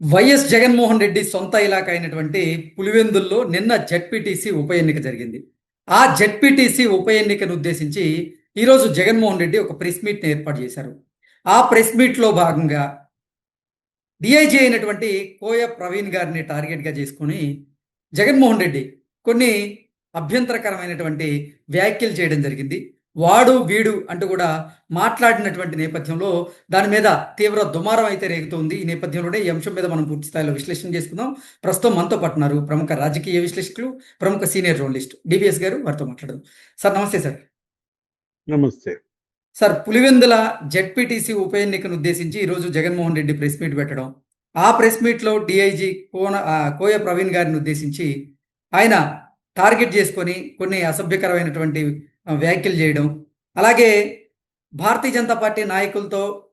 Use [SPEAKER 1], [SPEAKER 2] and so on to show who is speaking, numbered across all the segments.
[SPEAKER 1] YS Jaganmohan Reddy సొంత ఇలాకా అయినటువంటి పులివెందుల్లో నిన్న జడ్పీటీసీ ఉప ఎన్నిక జరిగింది. ఆ జడ్పీటీసీ ఉప ఎన్నికను ఉద్దేశించి ఈరోజు జగన్మోహన్ రెడ్డి ఒక ప్రెస్ మీట్ని ఏర్పాటు చేశారు. ఆ ప్రెస్ మీట్లో భాగంగా డిఐజీ అయినటువంటి కోయ ప్రవీణ్ గారిని టార్గెట్గా చేసుకొని జగన్మోహన్ రెడ్డి కొన్ని అభ్యంతరకరమైనటువంటి వ్యాఖ్యలు చేయడం జరిగింది. వాడు వీడు అంటూ కూడా మాట్లాడినటువంటి నేపథ్యంలో దాని మీద తీవ్ర దుమారం అయితే రేగుతోంది. ఈ నేపథ్యంలోనే ఈ అంశం మీద మనం పూర్తి స్థాయిలో విశ్లేషణ చేసుకుందాం. ప్రస్తుతం మనతో పట్టున్నారు ప్రముఖ రాజకీయ విశ్లేషకులు ప్రముఖ సీనియర్ జర్నలిస్ట్ డిబిఎస్ గారు. వారితో మాట్లాడదాం. సార్ నమస్తే సార్.
[SPEAKER 2] నమస్తే.
[SPEAKER 1] సార్ పులివెందుల జెడ్పీటీసీ ఉప ఎన్నికను ఉద్దేశించి ఈరోజు జగన్మోహన్ రెడ్డి ప్రెస్ మీట్ పెట్టడం. ఆ ప్రెస్ మీట్లో డిఐజీ కోన కోయ ప్రవీణ్ గారిని ఉద్దేశించి ఆయన టార్గెట్ చేసుకొని కొన్ని అసభ్యకరమైనటువంటి వ్యాఖ్యలు చేయడం. అలాగే భారతీయ జనతా పార్టీ నాయకులతో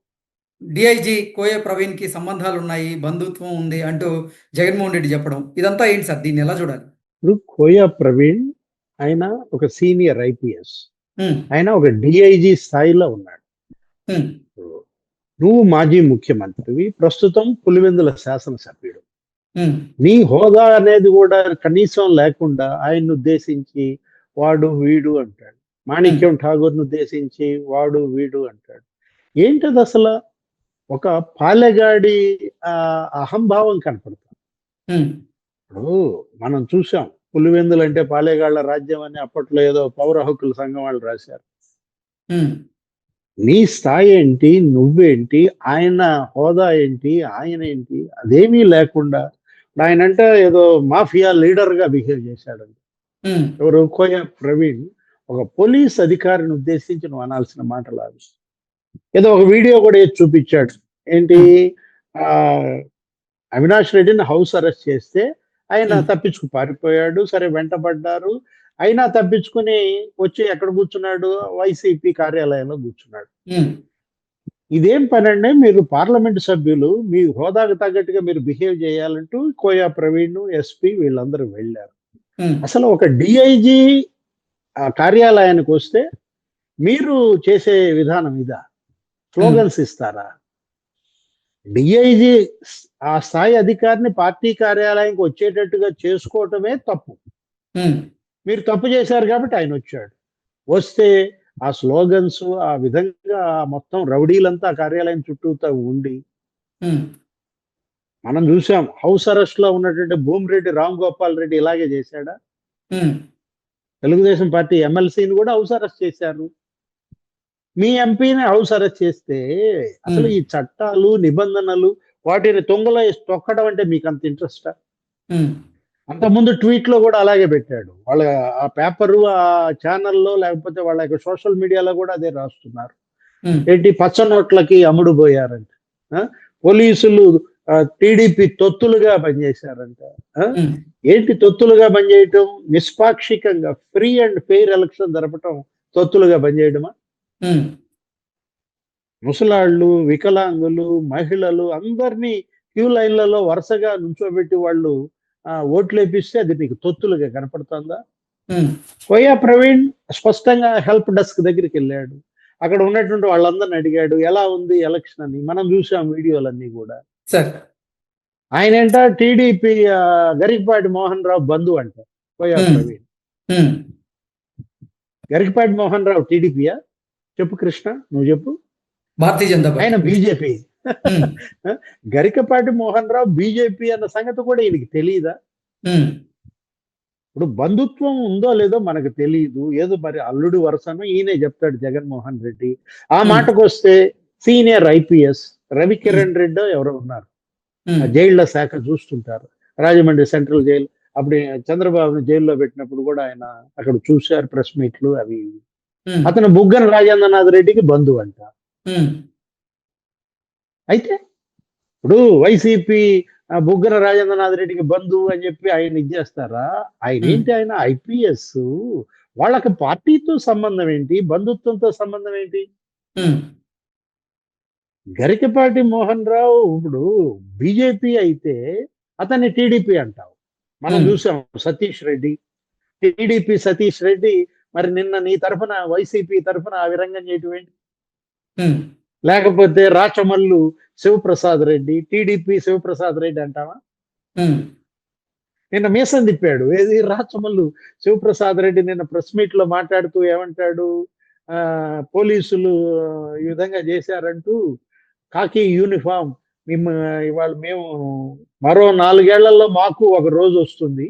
[SPEAKER 1] డిఐజీ కోయ ప్రవీణ్కి సంబంధాలు ఉన్నాయి బంధుత్వం ఉంది అంటూ జగన్మోహన్ రెడ్డి చెప్పడం. ఇదంతా ఏంటి సార్? దీన్ని ఎలా చూడాలి?
[SPEAKER 2] ఇప్పుడు కోయా ప్రవీణ్ ఆయన ఒక సీనియర్ ఐపీఎస్. ఆయన ఒక డిఐజీ స్థాయిలో ఉన్నాడు. నువ్వు మాజీ ముఖ్యమంత్రివి ప్రస్తుతం పులివెందుల శాసనసభ్యుడు. నీ హోదా అనేది కూడా కనీసం లేకుండా ఆయన్ని ఉద్దేశించి వాడు వీడు అంటాడు. మాణిక్యం ఠాగూర్ను ఉద్దేశించి వాడు వీడు అంటాడు. ఏంటది అసలు? ఒక పాలెగాడి అహంభావం కనపడుతుంది.
[SPEAKER 1] ఉమ్,
[SPEAKER 2] ఇప్పుడు మనం చూసాం పులివెందులు అంటే పాలేగాళ్ళ రాజ్యం అని అప్పట్లో ఏదో పౌర హక్కుల సంఘం వాళ్ళు రాశారు.
[SPEAKER 1] ఉమ్,
[SPEAKER 2] నీ స్థాయి ఏంటి నువ్వేంటి ఆయన హోదా ఏంటి ఆయన ఏంటి అదేమీ లేకుండా ఆయన అంటే ఏదో మాఫియా లీడర్గా బిహేవ్ చేశాడు ఎవరు? కోయ ప్రవీణ్. ఒక పోలీస్ అధికారిని ఉద్దేశించి నువ్వు అనాల్సిన మాటలు అవి. ఏదో ఒక వీడియో కూడా చూపించాడు. ఏంటి? ఆ అవినాష్ రెడ్డిని హౌస్ అరెస్ట్ చేస్తే ఆయన. తప్పించుకు పారిపోయాడు. సరే వెంటబడ్డారు. అయినా తప్పించుకుని వచ్చి ఎక్కడ కూర్చున్నాడు? వైసీపీ కార్యాలయంలో కూర్చున్నాడు. ఇదేం పని అండి మీరు పార్లమెంట్ సభ్యులు మీ హోదాకు తగ్గట్టుగా మీరు బిహేవ్ చేయాలంటూ కోయా ప్రవీణ్ ఎస్పీ వీళ్ళందరూ వెళ్ళారు. అసలు ఒక డిఐజీ కార్యాలయానికి వస్తే మీరు చేసే విధానం ఇదా? స్లోగన్స్ ఇస్తారా? డిఐజీ ఆ స్థాయి అధికారిని పార్టీ కార్యాలయానికి వచ్చేటట్టుగా చేసుకోవటమే తప్పు. మీరు తప్పు చేశారు కాబట్టి ఆయన వచ్చాడు. వస్తే ఆ స్లోగన్స్ ఆ విధంగా ఆ మొత్తం రౌడీలంతా ఆ కార్యాలయం చుట్టూతా ఉండి మనం చూసాం హౌస్ అరెస్ట్లో ఉన్నటువంటి భూమిరెడ్డి రామ్ గోపాల్ రెడ్డి ఇలాగే చేశాడా? తెలుగుదేశం పార్టీ ఎమ్మెల్సీని కూడా హౌస్ అరెస్ట్ చేశారు. మీ ఎంపీని హౌస్ అరెస్ట్ చేస్తే అసలు ఈ చట్టాలు నిబంధనలు వాటిని తొంగలో తొక్కడం అంటే మీకు అంత ఇంట్రెస్టా అంతకుముందు ట్వీట్లో కూడా అలాగే పెట్టాడు. వాళ్ళ ఆ పేపరు ఆ ఛానల్లో లేకపోతే వాళ్ళ యొక్క సోషల్ మీడియాలో కూడా అదే రాస్తున్నారు. ఏంటి? పచ్చ నోట్లకి అమ్ముడు పోయారంట ఆ? పోలీసులు టీడీపీ తొత్తులుగా పనిచేశారంట. ఏంటి తొత్తులుగా పనిచేయటం? నిష్పాక్షికంగా ఫ్రీ అండ్ ఫెయిర్ ఎలక్షన్ జరపటం తొత్తులుగా పనిచేయడమా ముసలాళ్ళు వికలాంగులు మహిళలు అందరినీ క్యూ లైన్లలో వరుసగా నుంచోబెట్టి వాళ్ళు ఓట్లు వేపిస్తే అది నీకు తొత్తులుగా కనపడుతుందా?
[SPEAKER 1] ఉమ్,
[SPEAKER 2] కోయా ప్రవీణ్ స్పష్టంగా హెల్ప్ డెస్క్ దగ్గరికి వెళ్ళాడు. అక్కడ ఉన్నటువంటి వాళ్ళందరిని అడిగాడు ఎలా ఉంది ఎలక్షన్ అని. మనం చూసాం వీడియోలన్నీ కూడా.
[SPEAKER 1] సార్.
[SPEAKER 2] ఆయన ఏంట టీడీపీ గరికపాటి మోహన్ రావు బంధు అంట. ప్రవీణ్ గరికపాటి మోహన్ రావు టీడీపీయా? చెప్పు కృష్ణ నువ్వు చెప్పు.
[SPEAKER 1] భారతీయ జనతా
[SPEAKER 2] ఆయన బీజేపీ. గరికపాటి మోహన్ రావు బీజేపీ అన్న సంగతి కూడా ఈయనకి తెలియదా ఇప్పుడు బంధుత్వం ఉందో లేదో మనకు తెలియదు ఏదో మరి అల్లుడు వరుసను ఈయనే చెప్తాడు జగన్మోహన్ రెడ్డి. ఆ. మాటకు వస్తే సీనియర్ ఐపీఎస్ రవికిరణ్ రెడ్డి ఎవరో ఉన్నారు. ఆ జైళ్ళ శాఖ చూస్తుంటారు. రాజమండ్రి సెంట్రల్ జైలు అప్పుడు చంద్రబాబుని జైల్లో పెట్టినప్పుడు కూడా ఆయన అక్కడ చూశారు ప్రెస్ మీట్లు అవి.
[SPEAKER 1] ఉమ్,
[SPEAKER 2] అతను బుగ్గన రాజేంద్రనాథ్ రెడ్డికి బంధువు అంట. అయితే ఇప్పుడు వైసీపీ బుగ్గన రాజేంద్రనాథ్ రెడ్డికి బంధువు అని చెప్పి ఆయన ఇచ్చేస్తారా ఆయన
[SPEAKER 1] Hmm.
[SPEAKER 2] ఏంటి ఆయన ఐపీఎస్? వాళ్ళకి పార్టీతో సంబంధం ఏంటి? బంధుత్వంతో సంబంధం ఏంటి? గరికపాటి మోహన్ రావు ఇప్పుడు బీజేపీ అయితే అతన్ని టీడీపీ అంటావు. మనం. చూసాం సతీష్ రెడ్డి. టీడీపీ సతీష్ రెడ్డి మరి నిన్న నీ తరఫున వైసీపీ తరఫున ఆ విధంగా చేయటం ఏంటి? లేకపోతే రాచమల్లు శివప్రసాద్ రెడ్డి టీడీపీ శివప్రసాద్ రెడ్డి అంటావా? నిన్న మీసం తిప్పాడు. ఏది రాచమల్లు శివప్రసాద్ రెడ్డి నిన్న ప్రెస్ మీట్లో మాట్లాడుతూ ఏమంటాడు? ఆ పోలీసులు ఈ విధంగా చేశారంటూ కాకి యూనిఫామ్ మేము ఇవాళ మేము మరో నాలుగేళ్ళలో మాకు ఒక రోజు వస్తుంది.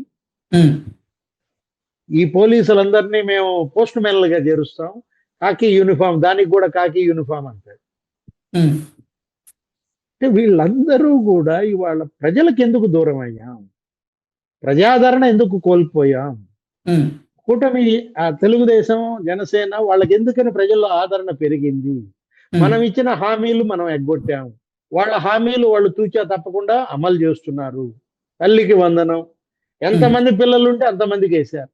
[SPEAKER 2] ఈ పోలీసులందరినీ మేము పోస్ట్ మెన్లుగా చేరుస్తాం. కాకి యూనిఫామ్ దానికి కూడా కాకి యూనిఫామ్
[SPEAKER 1] ఉమ్,
[SPEAKER 2] అంటే వీళ్ళందరూ కూడా ఇవాళ ప్రజలకు ఎందుకు దూరం అయ్యాం? ప్రజాదరణ ఎందుకు కోల్పోయాం? కూటమి ఆ తెలుగుదేశం జనసేన వాళ్ళకి ఎందుకని ప్రజల్లో ఆదరణ పెరిగింది? మనం ఇచ్చిన హామీలు మనం ఎగ్గొట్టాం వాళ్ళ హామీలు వాళ్ళు తూచా తప్పకుండా అమలు చేస్తున్నారు. తల్లికి వందనం. ఎంతమంది పిల్లలు ఉంటే అంతమందికి వేశారు.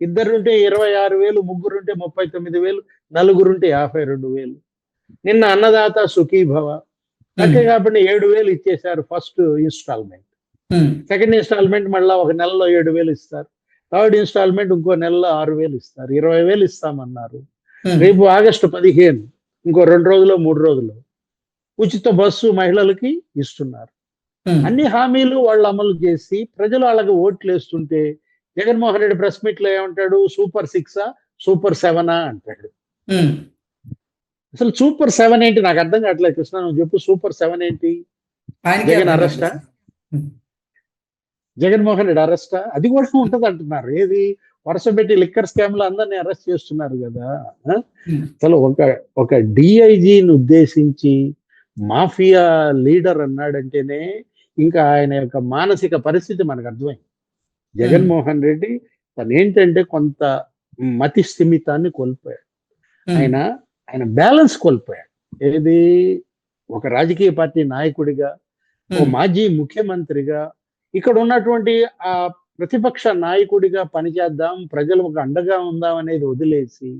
[SPEAKER 2] ఇద్దరుంటే ఇరవై ఆరు వేలు ముగ్గురుంటే ముప్పై తొమ్మిది వేలు నలుగురుంటే యాభై రెండు వేలు. నిన్న అన్నదాత సుఖీభవ. లెక్క కాబట్టి ఏడు వేలు ఇచ్చేశారు ఫస్ట్ ఇన్స్టాల్మెంట్. సెకండ్ ఇన్స్టాల్మెంట్ మళ్ళీ ఒక నెలలో ఏడు వేలు ఇస్తారు. థర్డ్ ఇన్స్టాల్మెంట్ ఇంకో నెలలో ఆరు వేలు ఇస్తారు. ఇరవై వేలు ఇస్తామన్నారు. రేపు ఆగస్టు పదిహేను. ఇంకో రెండు రోజులు మూడు రోజులు ఉచిత బస్సు మహిళలకి ఇస్తున్నారు. అన్ని హామీలు వాళ్ళు అమలు చేసి ప్రజలు వాళ్ళకి ఓట్లు వేస్తుంటే జగన్మోహన్ రెడ్డి ప్రెస్ మీట్లో ఏమంటాడు? సూపర్ సిక్సా సూపర్ సెవెనా అంటాడు. అసలు సూపర్ సెవెన్ ఏంటి? నాకు అర్థం కావట్లేదు కృష్ణ నువ్వు చెప్పు సూపర్ సెవెన్ ఏంటి? జగన్ అరెస్టా? జగన్మోహన్ రెడ్డి అరెస్ట్? అది కూడా ఉంటది అంటున్నారు ఏది? వరుస పెట్టి లిక్కర్ స్కామ్లో అందరినీ అరెస్ట్ చేస్తున్నారు కదా అసలు ఒక ఒక డిఐజీని ఉద్దేశించి మాఫియా లీడర్ అన్నాడంటేనే ఇంకా ఆయన యొక్క మానసిక పరిస్థితి మనకు అర్థమైంది. జగన్మోహన్ రెడ్డి తను ఏంటంటే కొంత మతి స్థిమితాన్ని కోల్పోయాడు.
[SPEAKER 1] ఉమ్,
[SPEAKER 2] ఆయన ఆయన బ్యాలెన్స్ కోల్పోయాడు. ఏది? ఒక రాజకీయ పార్టీ నాయకుడిగా ఓ మాజీ ముఖ్యమంత్రిగా ఇక్కడ ఉన్నటువంటి ఆ ప్రతిపక్ష నాయకుడిగా పనిచేద్దాం ప్రజలకు అండగా ఉందాం అనేది వదిలేసి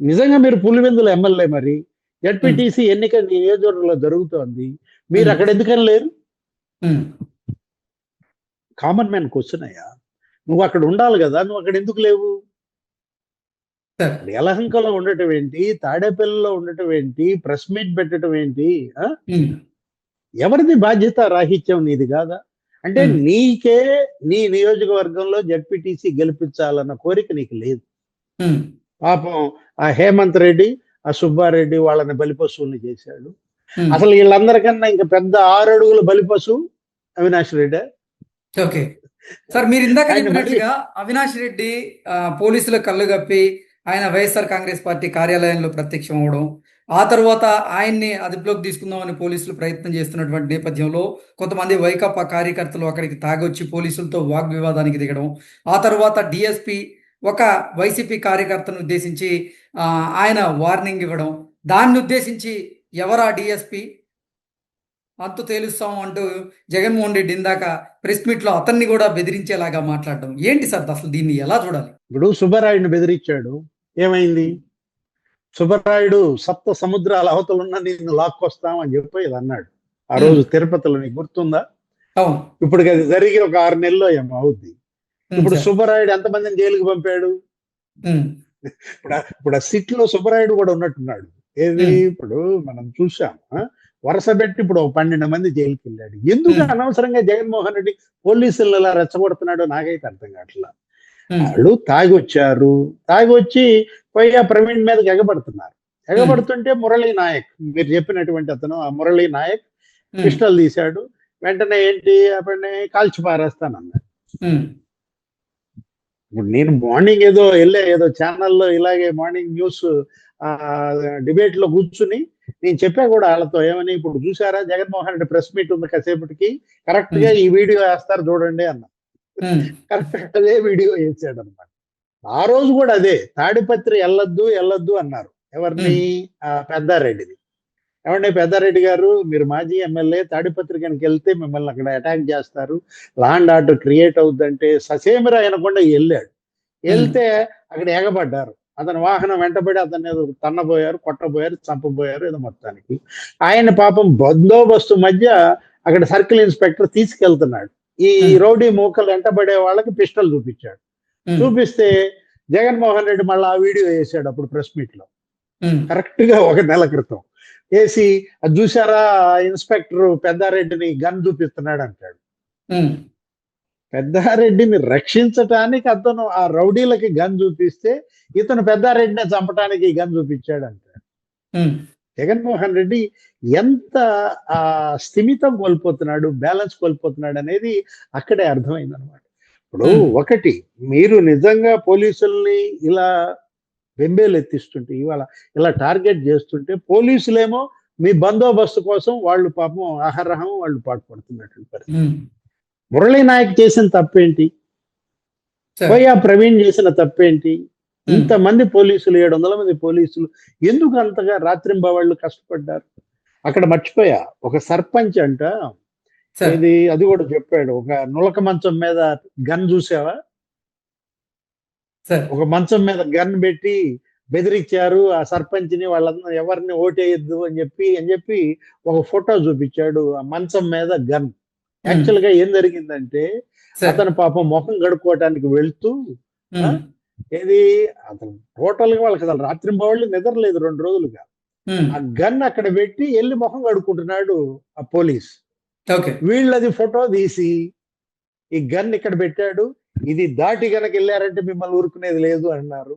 [SPEAKER 2] నిజంగా మీరు పులివెందుల ఎమ్మెల్యే మరి? జడ్పీటీసీ ఎన్నిక నియోజకవర్గంలో జరుగుతోంది. మీరు. అక్కడ ఎందుకని లేరు? కామన్ మ్యాన్ క్వశ్చన్ అయ్యా నువ్వు అక్కడ ఉండాలి కదా నువ్వు అక్కడ ఎందుకు లేవు? యలహంకలో ఉండటం ఏంటి? తాడేపల్లిలో ఉండటం ఏంటి? ప్రెస్ మీట్ పెట్టడం ఏంటి? ఎవరిది బాధ్యత రాహిత్యం నీది కాదా? అంటే. నీకే నీ నియోజకవర్గంలో జడ్పీటీసీ గెలిపించాలన్న కోరిక నీకు లేదు. పాపం ఆ హేమంత్ రెడ్డి ఆ సుబ్బారెడ్డి వాళ్ళని బలిపశువుల్ని చేశాడు. అసలు వీళ్ళందరికన్నా ఇంకా పెద్ద ఆరు అడుగుల బలిపశువు అవినాష్ రెడ్డి.
[SPEAKER 1] ఓకే. సార్ మీరు ఇందాక చెప్పినట్టుగా అవినాష్ రెడ్డి పోలీసుల కళ్ళు కప్పి ఆయన వైఎస్ఆర్ కాంగ్రెస్ పార్టీ కార్యాలయంలో ప్రత్యక్షం అవడం ఆ తర్వాత ఆయన్ని అదుపులోకి తీసుకుందామని పోలీసులు ప్రయత్నం చేస్తున్నటువంటి నేపథ్యంలో కొంతమంది వైకాపా కార్యకర్తలు అక్కడికి తాగొచ్చి పోలీసులతో వాగ్వివాదానికి దిగడం ఆ తర్వాత డిఎస్పి ఒక వైసీపీ కార్యకర్తను ఉద్దేశించి ఆయన వార్నింగ్ ఇవ్వడం దాన్ని ఉద్దేశించి ఎవరా డిఎస్పి అంతు తేలుస్తాం అంటూ జగన్మోహన్ రెడ్డి ఇందాక ప్రెస్ మీట్లో అతన్ని కూడా బెదిరించేలాగా మాట్లాడడం. ఏంటి సార్ అసలు దీన్ని ఎలా చూడాలి?
[SPEAKER 2] ఇప్పుడు సుబ్బరాయుడిని బెదిరించాడు. ఏమైంది? సుబ్బరాయుడు సప్త సముద్రాల అవతలున్న నిన్ను లాక్కొస్తాం అని చెప్పి ఇది అన్నాడు. ఆ రోజు తిరుపతిలో నీకు గుర్తుందా? ఇప్పుడు అది జరిగి ఒక ఆరు నెలల్లో ఏమో అవుద్ది. ఇప్పుడు. సుబ్బరాయుడు ఎంతమందిని జైలుకి పంపాడు? ఇప్పుడు ఇప్పుడు ఆ సిట్లో సుబ్బరాయుడు కూడా ఉన్నట్టున్నాడు. ఏది. ఇప్పుడు మనం చూసాం? వరుస పెట్టి ఇప్పుడు ఒక పన్నెండు మంది జైలుకి వెళ్ళాడు ఎందుకు. అనవసరంగా జగన్మోహన్ రెడ్డి పోలీసులు ఇలా రెచ్చగొడుతున్నాడో నాకైతే అర్థం కావట్లా.
[SPEAKER 1] ఉమ్,
[SPEAKER 2] వాళ్ళు తాగి వచ్చారు తాగి వచ్చి పోయి ఆ ప్రవీణ్ మీదకి ఎగబడుతున్నారు. ఎగబడుతుంటే మురళీ నాయక్ మీరు చెప్పినటువంటి అతను ఆ మురళీ నాయక్ పిస్టల్ తీశాడు. వెంటనే ఏంటి? అప్పుడు కాల్చి పారేస్తానన్నాడు. ఇప్పుడు నేను మార్నింగ్ ఏదో వెళ్ళే ఏదో ఛానల్లో ఇలాగే మార్నింగ్ న్యూస్ డిబేట్లో కూర్చుని నేను చెప్పా కూడా వాళ్ళతో ఏమని ఇప్పుడు చూసారా జగన్మోహన్ రెడ్డి ప్రెస్ మీట్ ఉంది కాసేపటికి. కరెక్ట్గా ఈ వీడియో వేస్తారు చూడండి అన్న. కరెక్ట్ అదే వీడియో వేసాడు అనమాట ఆ రోజు కూడా అదే తాడిపత్రి వెళ్ళొద్దు వెళ్ళొద్దు అన్నారు. ఎవరిని? పెద్దారెడ్డిని. ఏమంటే పెద్దారెడ్డి గారు మీరు మాజీ ఎమ్మెల్యే తాడిపత్రి కనుక వెళ్తే మిమ్మల్ని అక్కడ అటాక్ చేస్తారు. లాండ్ ఆర్డర్ క్రియేట్ అవుద్దంటే ససేమిరా అనకుండా వెళ్ళాడు. వెళ్తే అక్కడ ఎగబడ్డారు అతని వాహనం వెంటబడి అతన్ని ఏదో తన్నబోయారు కొట్టబోయారు చంపబోయారు ఏదో మొత్తానికి. ఆయన పాపం బందోబస్తు మధ్య అక్కడ సర్కిల్ ఇన్స్పెక్టర్ తీసుకెళ్తున్నాడు. ఈ. రౌడీ మూకలు వెంటబడే వాళ్ళకి పిస్టల్ చూపించాడు. చూపిస్తే జగన్మోహన్ రెడ్డి మళ్ళీ ఆ వీడియో వేసాడు అప్పుడు ప్రెస్ మీట్లో కరెక్ట్గా ఒక నెల క్రితం. వేసి అది చూసారా ఇన్స్పెక్టర్ పెద్దారెడ్డిని గన్ చూపిస్తున్నాడు అంటాడు. పెద్దారెడ్డిని రక్షించటానికి అతను ఆ రౌడీలకి గన్ చూపిస్తే ఇతను పెద్దారెడ్డిని చంపటానికి గన్ చూపించాడు అంటాడు. జగన్మోహన్ రెడ్డి ఎంత ఆ స్థిమితం కోల్పోతున్నాడు బ్యాలెన్స్ కోల్పోతున్నాడు అనేది అక్కడే అర్థమైంది అనమాట ఇప్పుడు. ఒకటి మీరు నిజంగా పోలీసుల్ని ఇలా బెంబేలు ఎత్తిస్తుంటే ఇవాళ ఇలా టార్గెట్ చేస్తుంటే పోలీసులేమో మీ బందోబస్తు కోసం వాళ్ళు పాపం ఆహారహం వాళ్ళు పాటుపడుతున్నటువంటి పరిస్థితి. మురళీ నాయక్ చేసిన తప్పేంటి. పోయా ప్రవీణ్ చేసిన తప్పేంటి? ఇంతమంది పోలీసులు ఏడు వందల మంది పోలీసులు ఎందుకు అంతగా రాత్రింబవాళ్ళు కష్టపడ్డారు? అక్కడ మర్చిపోయా. ఒక సర్పంచ్ అంట. ఇది అది కూడా చెప్పాడు. ఒక నులక మంచం మీద గన్ చూసావా?
[SPEAKER 1] సరే.
[SPEAKER 2] ఒక మంచం మీద గన్ పెట్టి బెదిరించారు ఆ సర్పంచ్ని వాళ్ళందరూ ఎవరిని ఓటేయద్దు అని చెప్పి అని చెప్పి ఒక ఫోటో చూపించాడు ఆ మంచం మీద గన్. యాక్చువల్గా ఏం జరిగిందంటే. అతను పాపం ముఖం గడుపుకోవటానికి వెళ్తూ ఏది? అతను టోటల్గా వాళ్ళకి అసలు రాత్రింబవళ్ళు నిద్రలేదు రెండు రోజులుగా. ఆ గన్ అక్కడ పెట్టి వెళ్ళి ముఖం కడుక్కుంటున్నాడు ఆ పోలీస్.
[SPEAKER 1] ఓకే.
[SPEAKER 2] వీళ్ళది ఫోటో తీసి ఈ గన్ ఇక్కడ పెట్టాడు. ఇది దాటి గనక వెళ్ళారంటే మిమ్మల్ని ఊరుకునేది లేదు అన్నారు.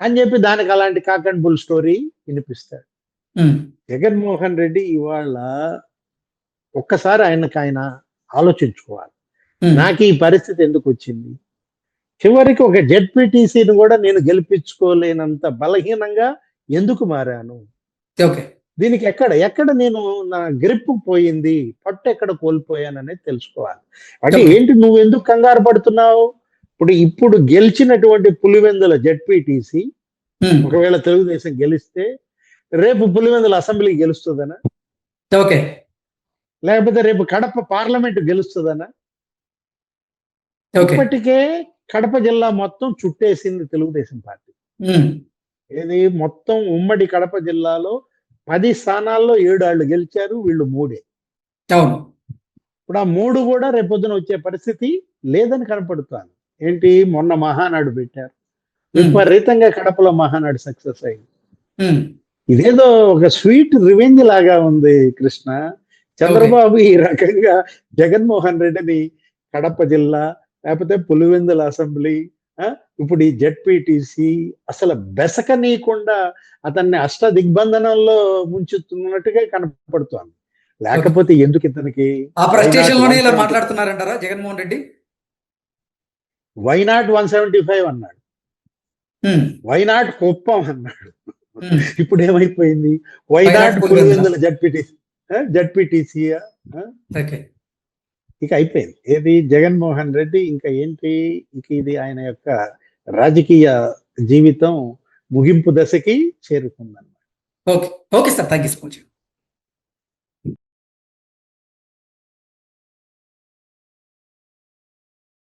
[SPEAKER 2] అని చెప్పి దానికి అలాంటి కాక్ అండ్ బుల్ స్టోరీ వినిపిస్తాడు. జగన్మోహన్ రెడ్డి ఇవాళ ఒక్కసారి ఆయనకు ఆయన ఆలోచించుకోవాలి. నాకు ఈ పరిస్థితి ఎందుకు వచ్చింది? చివరికి ఒక జెడ్పీటీసీని కూడా నేను గెలిపించుకోలేనంత బలహీనంగా ఎందుకు మారాను?
[SPEAKER 1] ఓకే.
[SPEAKER 2] దీనికి ఎక్కడ? ఎక్కడ నేను నా గ్రిప్ పోయింది? పట్టు ఎక్కడ కోల్పోయాను అనేది తెలుసుకోవాలి. అంటే. ఏంటి నువ్వు ఎందుకు కంగారు పడుతున్నావు? ఇప్పుడు ఇప్పుడు గెలిచినటువంటి పులివెందుల జెడ్పీటీసీ ఒకవేళ తెలుగుదేశం గెలిస్తే రేపు పులివెందుల అసెంబ్లీ గెలుస్తుందనా?
[SPEAKER 1] ఓకే.
[SPEAKER 2] లేకపోతే రేపు కడప పార్లమెంట్ గెలుస్తుందనా? ఇప్పటికే కడప జిల్లా మొత్తం చుట్టేసింది తెలుగుదేశం పార్టీ. ఇది మొత్తం ఉమ్మడి కడప జిల్లాలో పది స్థానాల్లో ఏడు వాళ్ళు గెలిచారు వీళ్ళు మూడే.
[SPEAKER 1] అవును.
[SPEAKER 2] ఇప్పుడు ఆ మూడు కూడా రేపొద్దున వచ్చే పరిస్థితి లేదని కనపడుతాను ఏంటి? మొన్న మహానాడు పెట్టారు. విపరీతంగా కడపలో మహానాడు సక్సెస్ అయింది. ఇదేదో ఒక స్వీట్ రివెంజ్ లాగా ఉంది కృష్ణ. చంద్రబాబు ఈ రకంగా జగన్మోహన్ రెడ్డిని కడప జిల్లా లేకపోతే పులివెందుల అసెంబ్లీ ఇప్పుడు ఈ జెడ్పీటీసీ అసలు బెసకనీయకుండా అతన్ని అష్ట దిగ్బంధనంలో ముంచుతున్నట్టుగా కనపడుతోంది. లేకపోతే ఎందుకు ఇతనికి
[SPEAKER 1] ఆ ఇలా మాట్లాడుతున్నారంటారా Jaganmohan Reddy?
[SPEAKER 2] Why not one seventy five అన్నాడు.
[SPEAKER 1] ఉమ్,
[SPEAKER 2] వై నాట్ కుప్పం అన్నాడు. ఇప్పుడు ఏమైపోయింది? Why
[SPEAKER 1] Why not
[SPEAKER 2] not
[SPEAKER 1] Pulivendula?
[SPEAKER 2] ZPTC ZPTC ఇక అయిపోయింది. ఏది జగన్మోహన్ రెడ్డి ఇంకా ఏంటి? ఇక ఇది ఆయన యొక్క రాజకీయ జీవితం ముగింపు దశకి చేరుకుందన్నమాట.
[SPEAKER 1] Okay. Okay sir. Thank you